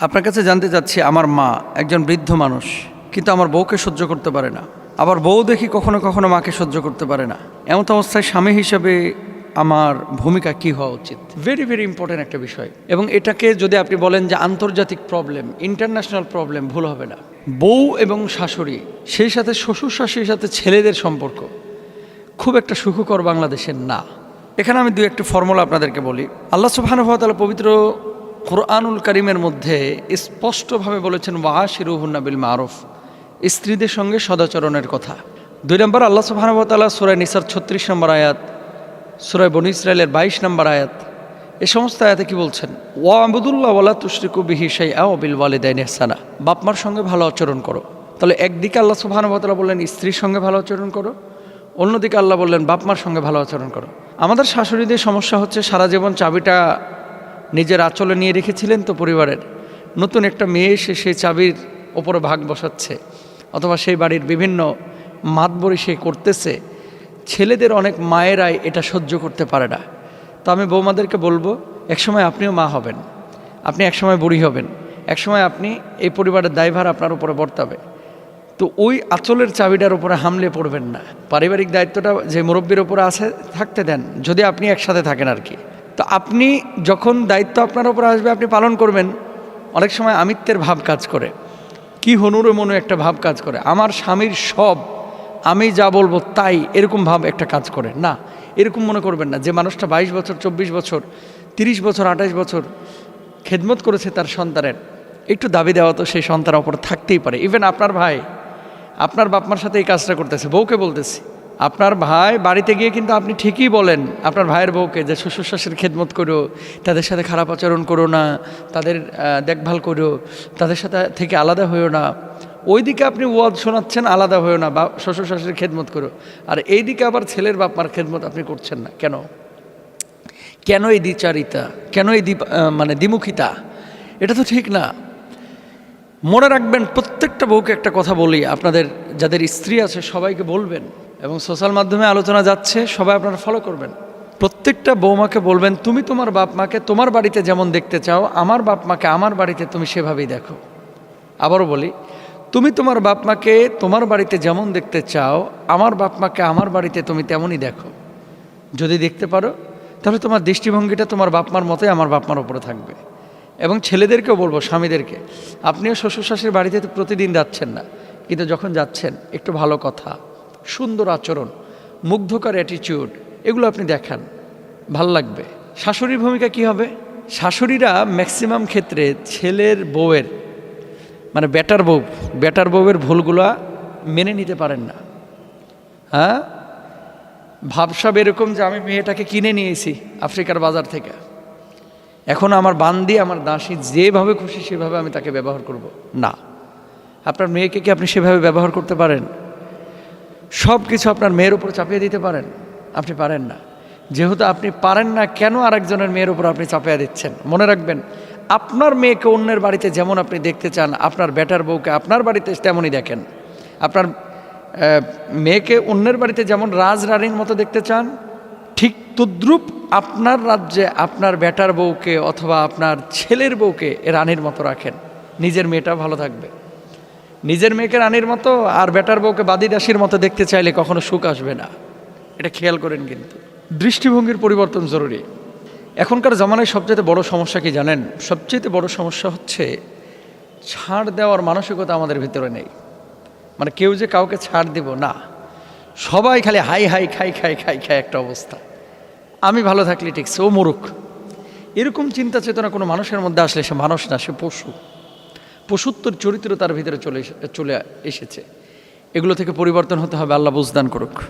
আপনার কাছে জানতে চাচ্ছি আমার মা একজন বৃদ্ধ মানুষ কিন্তু আমার বউকে সহ্য করতে পারে না। আবার বউ দেখি কখনো কখনো মাকে সহ্য করতে পারে না। এমন অবস্থায় স্বামী হিসাবে আমার ভূমিকা কি হওয়া উচিত? ভেরি ভেরি ইম্পর্টেন্ট একটা বিষয়। এবং এটাকে যদি আপনি বলেন যে আন্তর্জাতিক প্রবলেম ইন্টারন্যাশনাল প্রবলেম ভুল হবে না। বউ এবং শাশুড়ি সেই সাথে শ্বশুর শাশুড়ির সাথে ছেলেদের সম্পর্ক খুব একটা সুখকর বাংলাদেশের না। এখানে আমি দু একটা ফর্মুলা আপনাদেরকে বলি। আল্লাহ সুবাহানুভাতালা পবিত্র কোরআনুল করিমের মধ্যে স্পষ্টভাবে বলেছেন ওয়াহাশিরুহুন্না বিল মারুফ। স্ত্রীদের সঙ্গে সদাচরণের কথা। দুই নম্বর, আল্লাহ সুবাহানুভাতালা সুরায় নিসার ছত্রিশ নম্বর আয়াত সুরায় বনি ইসরায়েলের বাইশ নম্বর আয়াত, এ সমস্ত আয়াতে কি বলছেন? ওয়া আবুদুল্লাহ ওয়ালা তুশরিকু বিহি শাই আও বিল ওয়ালিদাইন ইহসানা বাপমার সঙ্গে ভালো আচরণ করো। তাহলে একদিকে আল্লাহ সুবহানাহু বললেন, স্ত্রীর সঙ্গে ভালো আচরণ করো। অন্যদিকে আল্লাহ বললেন, বাপমার সঙ্গে ভালো আচরণ করো। আমাদের শাশুড়িদের সমস্যা হচ্ছে, সারা জীবন চাবিটা নিজের আঁচলে নিয়ে রেখেছিলেন তো পরিবারের। নতুন একটা মেয়ে এসে সেই চাবির ওপরে ভাগ বসাচ্ছে, অথবা সেই বাড়ির বিভিন্ন মাতবরি সে করতেছে। ছেলেদের অনেক মায়েরাই এটা সহ্য করতে পারে না। তো আমি বৌমাদেরকে বলব, একসময় আপনিও মা হবেন, আপনি একসময় বুড়ি হবেন, একসময় আপনি এই পরিবারের দায়ভার আপনার উপরে বর্তাবে। তো ওই আঁচলের চাবিটার উপরে হামলে পড়বেন না। পারিবারিক দায়িত্বটা যে মুরব্বীর উপরে আছে, থাকতে দেন, যদি আপনি একসাথে থাকেন আর কি। তো আপনি যখন দায়িত্ব আপনার ওপর আসবে, আপনি পালন করবেন। অনেক সময় আমিত্বের ভাব কাজ করে। কি হনুরে মনে একটা ভাব কাজ করে? আমার স্বামীর সব, আমি যা বলব তাই এরকম ভাব একটা কাজ করে। না, এরকম মনে করবেন না। যে মানুষটা বাইশ বছর, চব্বিশ বছর, তিরিশ বছর আঠাশ বছর খেদমত করেছে তার সন্তানের, একটু দাবি দেওয়া তো সেই সন্তানের ওপর থাকতেই পারে। ইভেন আপনার ভাই, আপনার বাপমার সাথে এই কাজটা করতেছে, বউকে বলতেছি। আপনার ভাই বাড়িতে গিয়ে কিন্তু আপনি ঠিকই বলেন, আপনার ভাইয়ের বউকে যে শ্বশুর শাশুর খেদমত করো, তাদের সাথে খারাপ আচরণ করো না, তাদের দেখভাল করো, তাদের সাথে থেকে আলাদা হয়েও না। ওইদিকে আপনি ওয়াদ শোনাচ্ছেন, আলাদা হয়েও না, বা শ্বশুর শাশুড়ির খেদমত করো। আর এইদিকে আবার ছেলের বাপমার খেদমত আপনি করছেন না। কেন? কেন এই দ্বিচারিতা? কেন এই মানে দ্বিমুখিতা? এটা তো ঠিক না। মনে রাখবেন, প্রত্যেকটা বউকে একটা কথা বলি, আপনাদের যাদের স্ত্রী আছে সবাইকে বলবেন এবং সোশ্যাল মাধ্যমে আলোচনা যাচ্ছে, সবাই আপনারা ফলো করবেন। প্রত্যেকটা বৌমাকে বলবেন, তুমি তোমার বাপ মাকে তোমার বাড়িতে যেমন দেখতে চাও, আমার বাপ মাকে আমার বাড়িতে তুমি সেভাবেই দেখো। আবারও বলি, তুমি তোমার বাপ মাকে তোমার বাড়িতে যেমন দেখতে চাও, আমার বাপ মাকে আমার বাড়িতে তুমি তেমনই দেখো। যদি দেখতে পারো, তাহলে তোমার দৃষ্টিভঙ্গিটা তোমার বাপমার মতোই আমার বাপমার ওপরে থাকবে। এবং ছেলেদেরকেও বলব, স্বামীদেরকে, আপনিও শ্বশুর শাশুড়ির বাড়িতে তো প্রতিদিন যাচ্ছেন না, কিন্তু যখন যাচ্ছেন, একটু ভালো কথা। সুন্দর আচরণ, মুগ্ধকর অ্যাটিটিউড এগুলো আপনি দেখান। ভালো লাগবে। শাশুড়ির ভূমিকা কি হবে? শাশুড়িরা ম্যাক্সিমাম ক্ষেত্রে ছেলের বউয়ের মানে ব্যাটার বউ ব্যাটার বউয়ের ভুলগুলা মেনে নিতে পারেন না। হ্যাঁ? ভাবসাব এরকম যে আমি মেয়েটাকে কিনে নিয়েছি আফ্রিকার বাজার থেকে। এখন আমার বান্দি, আমার দাসী যেভাবে খুশি সেভাবে আমি তাকে ব্যবহার করব। না। আপনার মেয়েকে কি আপনি সেভাবে ব্যবহার করতে পারেন? সব কিছু আপনার মেয়ের উপর চাপিয়ে দিতে পারেন। আপনি পারেন না। যেহেতু আপনি পারেন না, কেন আরেকজনের মেয়ের উপর আপনি চাপিয়ে দিচ্ছেন? মনে রাখবেন, আপনার মেয়েকে অন্যের বাড়িতে যেমন আপনি দেখতে চান, আপনার বেটার বউকে আপনার বাড়িতে তেমনই দেখেন। আপনার মেয়েকে অন্যের বাড়িতে যেমন রাজ রানীর মতো দেখতে চান, ঠিক তদ্রুপ আপনার রাজ্যে আপনার বেটার বউকে অথবা আপনার ছেলের বউকে রানীর মতো রাখেন। নিজের মেয়েটাও ভালো থাকবে। নিজের মেয়েকে রানীর মতো আর বেটার বউকে বাদি দাসীর মতো দেখতে চাইলে কখনো সুখ আসবে না। এটা খেয়াল করেন কিন্তু। দৃষ্টিভঙ্গির পরিবর্তন জরুরি। এখনকার জামানায় সবচেয়ে বড় সমস্যা কি জানেন? সবচেয়ে বড় সমস্যা হচ্ছে ছাড় দেওয়ার মানসিকতা আমাদের ভিতরে নেই। মানে কেউ যে কাউকে ছাড় দিব না। সবাই খালি হাই হাই, খাই খাই খাই খাই একটা অবস্থা। আমি ভালো থাকলে ঠিক সে ও মুরুখ এরকম চিন্তা চেতনা কোনো মানুষের মধ্যে আসলে সে মানুষ না, সে পশু। পশুত্বর চরিত্র তার ভিতরে চলে চলে এসেছে। এগুলো থেকে পরিবর্তন হতে হবে, আল্লাহ বুঝদান করুক।